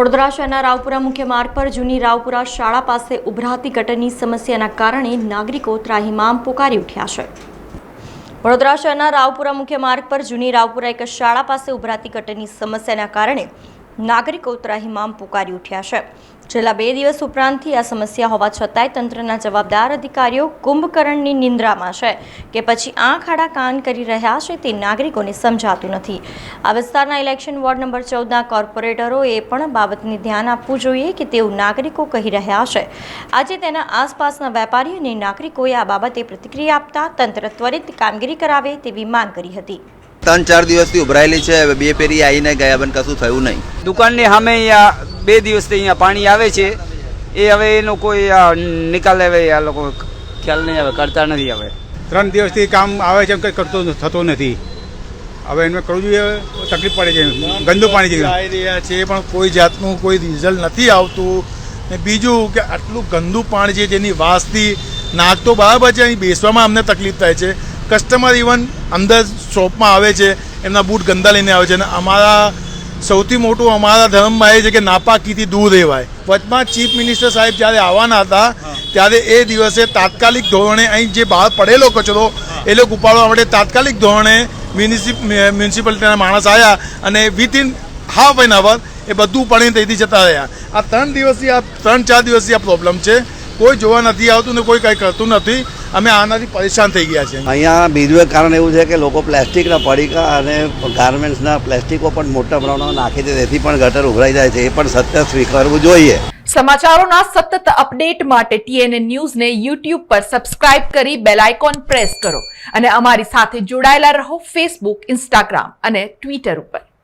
વડોદરા શહેરના રાવપુરા મુખ્ય માર્ગ પર જૂની રાવપુરા શાળા પાસે ઉભરાતી ગટરની સમસ્યાના કારણે નાગરિકો ત્રાહિમામ પોકારી ઉઠ્યા છે. વડોદરા શહેરના રાવપુરા મુખ્ય માર્ગ પર જૂની રાવપુરા એક શાળા પાસે ઉભરાતી ગટરની સમસ્યાના કારણે નાગરિકો ત્રાહિમામ પુકારી ઉઠ્યા છે. છેલ્લા બે દિવસ ઉપરાંતથી આ સમસ્યા હોવા છતાંય તંત્રના જવાબદાર અધિકારીઓ કુંભકર્ણની નિંદ્રામાં છે કે પછી આંખ આડા કાન કરી રહ્યા છે તે નાગરિકોને સમજાતું નથી. આ વિસ્તારના ઇલેક્શન વોર્ડ નંબર ચૌદના કોર્પોરેટરોએ પણ બાબતને ધ્યાન આપવું જોઈએ કે તેઓ નાગરિકો કહી રહ્યા છે. આજે તેના આસપાસના વેપારી અને નાગરિકોએ આ બાબતે પ્રતિક્રિયા આપતા તંત્ર ત્વરિત કામગીરી કરાવે તેવી માંગ કરી હતી. ત્રણ ચાર દિવસથી ઉભરાયેલી છે. હવે બે પેરી આવીને ગયા પણ કશું થયું નહીં. દુકાનની સામે અહીંયા બે દિવસથી અહીંયા પાણી આવે છે. એ હવે એનો કોઈ આ નિકાલ હવે આ લોકો ખ્યાલ નહીં આવે કરતા નથી હવે. ત્રણ દિવસથી કામ આવે છે એમ કંઈ કરતો થતો નથી. હવે એમને કરવું જોઈએ તકલીફ પડે છે. ગંદુ પાણી છે આવી રહ્યા છે પણ કોઈ જાતનું કોઈ રિઝલ્ટ નથી આવતું. ને બીજું કે આટલું ગંદુ પાણી છે જેની વાસથી નાક તો બરાબર છે અહીં બેસવામાં અમને તકલીફ થાય છે. કસ્ટમર ઇવન અંદર શોપમાં આવે છે એમના બૂટ ગંદા લઈને આવે છે અને અમારા સૌથી મોટું અમારા ધર્મમાં એ છે કે નાપાકીથી દૂર રહેવાય. વચમાં ચીફ મિનિસ્ટર સાહેબ જ્યારે આવવાના હતા ત્યારે એ દિવસે તાત્કાલિક ધોરણે અહીં જે બહાર પડેલો કચરો એ લોકો ઉપાડવા માટે તાત્કાલિક ધોરણે મ્યુનિસિપ મ્યુનિસિપાલિટીના માણસ આવ્યા અને વિથિન હાફ એન અવર એ બધું પાણી તેથી જતા રહ્યા. આ ત્રણ દિવસથી આ ત્રણ ચાર દિવસથી આ પ્રોબ્લેમ છે. કોઈ જોવા નથી આવતું ને કોઈ કંઈ કરતું નથી. અમે આનાથી પરેશાન થઈ ગયા છે. અહીંયા બીજું એક કારણ એવું છે કે લોકો પ્લાસ્ટિકના પડીકા અને ગાર્મેન્ટ્સના પ્લાસ્ટિકો પણ મોટા પ્રમાણમાં નાખે છે તેથી પણ ગટર ઉભરાઈ જાય છે. એ પણ સત્ય સ્વીકારવું જોઈએ. સમાચારોના સતત અપડેટ માટે ટીએનએ ન્યૂઝને યુટ્યુબ પર સબસ્ક્રાઇબ કરી બેલ આઇકોન પ્રેસ કરો અને અમારી સાથે જોડાયેલા રહો ફેસબુક ઇન્સ્ટાગ્રામ અને ટ્વિટર ઉપર.